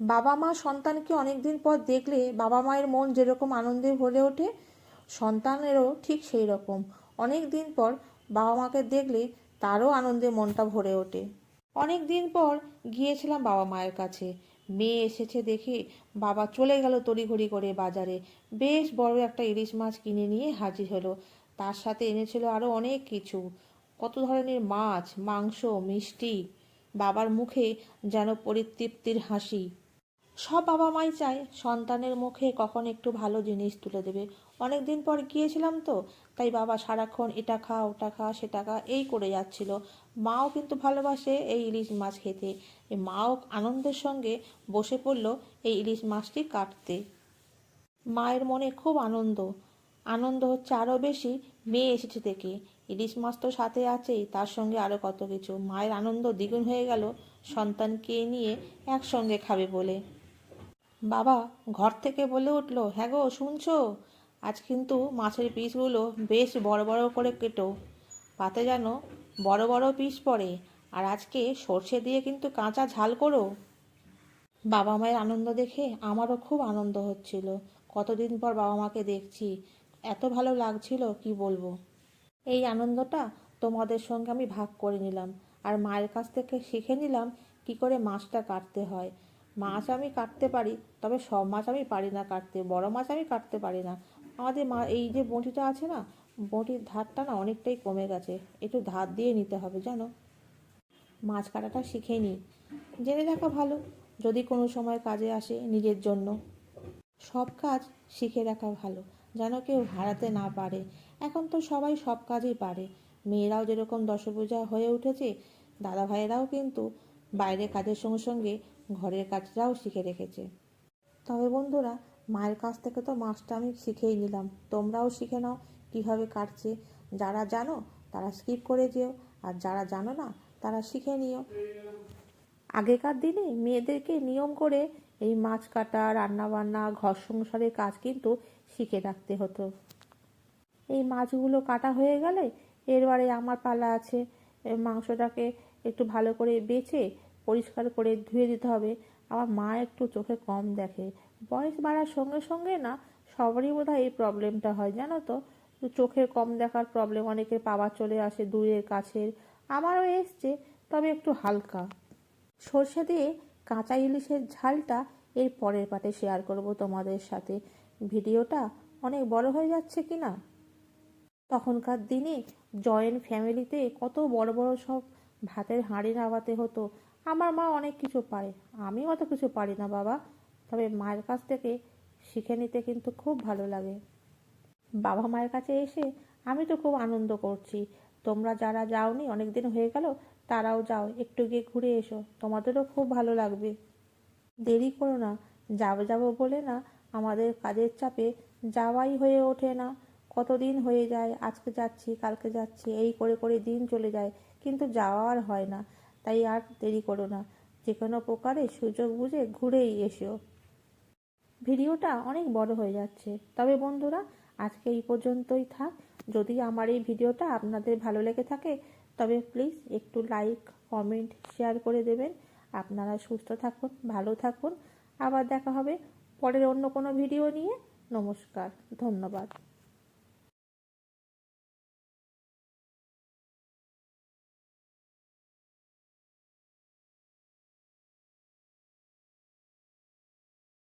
বাবা মা সন্তানকে অনেকদিন পর দেখলে বাবা মায়ের মন যেরকম আনন্দে ভরে ওঠে, সন্তানেরও ঠিক সেই রকম অনেক দিন পর বাবা মাকে দেখলে তারও আনন্দে মনটা ভরে ওঠে। অনেক দিন পর গিয়েছিলাম বাবা মায়ের কাছে। মেয়ে এসেছে দেখে বাবা চলে গেল তড়িঘড়ি করে বাজারে। বেশ বড় একটা ইলিশ মাছ কিনে নিয়ে হাজির হলো। তার সাথে এনেছিল আরও অনেক কিছু। কত ধরনের মাছ, মাংস, মিষ্টি। বাবার মুখে যেন পরিতৃপ্তির হাসি। সব বাবা মাই চায় সন্তানের মুখে কখন একটু ভালো জিনিস তুলে দেবে। অনেক দিন পর গিয়েছিলাম তো, তাই বাবা সারাক্ষণ এটা খা, ওটা খা, সেটা খা, এই করে যাচ্ছিল। মাও কিন্তু ভালোবাসে এই ইলিশ মাছ খেতে। মাও আনন্দের সঙ্গে বসে পড়ল এই ইলিশ মাছটি কাটতে। মায়ের মনে খুব আনন্দ। আনন্দ হচ্ছে আরও বেশি মেয়ে এসেছে থেকে ইলিশ মাছ তো সাথে আছেই, তার সঙ্গে আরও কত কিছু। মায়ের আনন্দ দ্বিগুণ হয়ে গেল, সন্তানকে নিয়ে একসঙ্গে খাবে বলে। বাবা ঘর থেকে বলে উঠল হ্যাঁ গো, শুনছো? আজ কিন্তু মাছের পিসগুলো বেশ বড় বড় করে কেটো। পাতে যেন বড় বড় পিস পড়ে, আর আজকে সর্ষে দিয়ে কিন্তু কাঁচা ঝাল করো। বাবা মায়ের আনন্দ দেখে আমারও খুব আনন্দ হচ্ছিল। কতদিন পর বাবা মাকে দেখছি, এত ভালো লাগছিল, কি বলব? এই আনন্দটা তোমাদের সঙ্গে আমি ভাগ করে নিলাম, আর মায়ের কাছ থেকে শিখে নিলাম কি করে মাছটা কাটতে হয়। মাছ আমি কাটতে পারি, তবে সব মাছ আমি পারি না কাটতে, বড় মাছ আমি কাটতে পারি না। আমাদের মা, এই যে বঁটিটা আছে না, বঁটির ধারটা না অনেকটাই কমে গেছে, একটু ধার দিয়ে নিতে হবে, জানো? মাছ কাটাটা শিখে নিই জেনে রাখা ভালো, যদি কোনো সময় কাজে আসে নিজের জন্য। সব কাজ শিখে রাখা ভালো, যেন কেউ হারাতে না পারে, এখন তো সবাই সব কাজই পারে। মেয়েরাও যেরকম দশভূজা হয়ে উঠেছে দাদা ভাইয়েরাও কিন্তু বাইরে কাজের সঙ্গে সঙ্গে ঘরের কাজটাও শিখে রেখেছে। তবে বন্ধুরা, মায়ের কাছ থেকে তো মাছটা আমি শিখেই নিলাম। তোমরাও শিখে নাও কীভাবে কাটছে। যারা জানো, তারা স্কিপ করে যেও। আর যারা জানো না, তারা শিখে নিও। আগেকার দিনে মেয়েদেরকে নিয়ম করে এই মাছ কাটা, রান্নাবান্না, ঘর সংসারের কাজ কিন্তু শিখে রাখতে হতো। এই মাছগুলো কাটা হয়ে গেলে এরবারে আমার পালা আছে। মাংসটাকে একটু ভালো করে বেছে পরিষ্কার করে ধুয়ে দিতে হবে। আমার মা একটু চোখে কম দেখে। বয়স বাড়ার সঙ্গে সঙ্গে না, সবারই বোধহয় এই প্রবলেমটা হয়, জানো তো? চোখের কম দেখার প্রবলেম অনেকের পাওয়া চলে আসে দূরের, কাছের। আমারও এসছে, তবে একটু হালকা। সর্ষে দিয়ে কাঁচা ইলিশের ঝালটা এর পরের পাটে শেয়ার করব তোমাদের সাথে। ভিডিওটা অনেক বড় হয়ে যাচ্ছে কি না? তখনকার দিনে জয়েন্ট ফ্যামিলিতে কত বড় বড় সব ভাতের হাঁড়ি নাবাতে হতো। আমার মা অনেক কিছু পারে। আমি অত কিছু পারি না, বাবা। তবে মায়ের কাছ থেকে শিখে নিতে কিন্তু খুব ভালো লাগে। বাবা মায়ের কাছে এসে আমি তো খুব আনন্দ করছি। তোমরা যারা যাওনি অনেক দিন হয়ে গেল, তারাও যাও, একটু গিয়ে ঘুরে এসো। তোমাদেরও খুব ভালো লাগবে। দেরি করো না, যাব যাব বলে না, আমাদের কাজের চাপে যাওয়াই হয়ে ওঠে না। কতদিন হয়ে যায়, আজকে যাচ্ছি, কালকে যাচ্ছি, এই করে করে দিন চলে যায়, কিন্তু যাওয়া আর হয় না। তাই আর দেরি করো না। যে কোনো প্রকারে সুযোগ বুঝে ঘুরেই এসো। ভিডিওটা অনেক বড় হয়ে যাচ্ছে। তবে বন্ধুরা, আজকে এই পর্যন্তই থাক। যদি আমার এই ভিডিওটা আপনাদের ভালো লেগে থাকে, তবে প্লিজ একটু লাইক, কমেন্ট, শেয়ার করে দেবেন। আপনারা সুস্থ থাকুন, ভালো থাকুন। আবার দেখা হবে পরের অন্য কোনো ভিডিও নিয়ে। নমস্কার, ধন্যবাদ।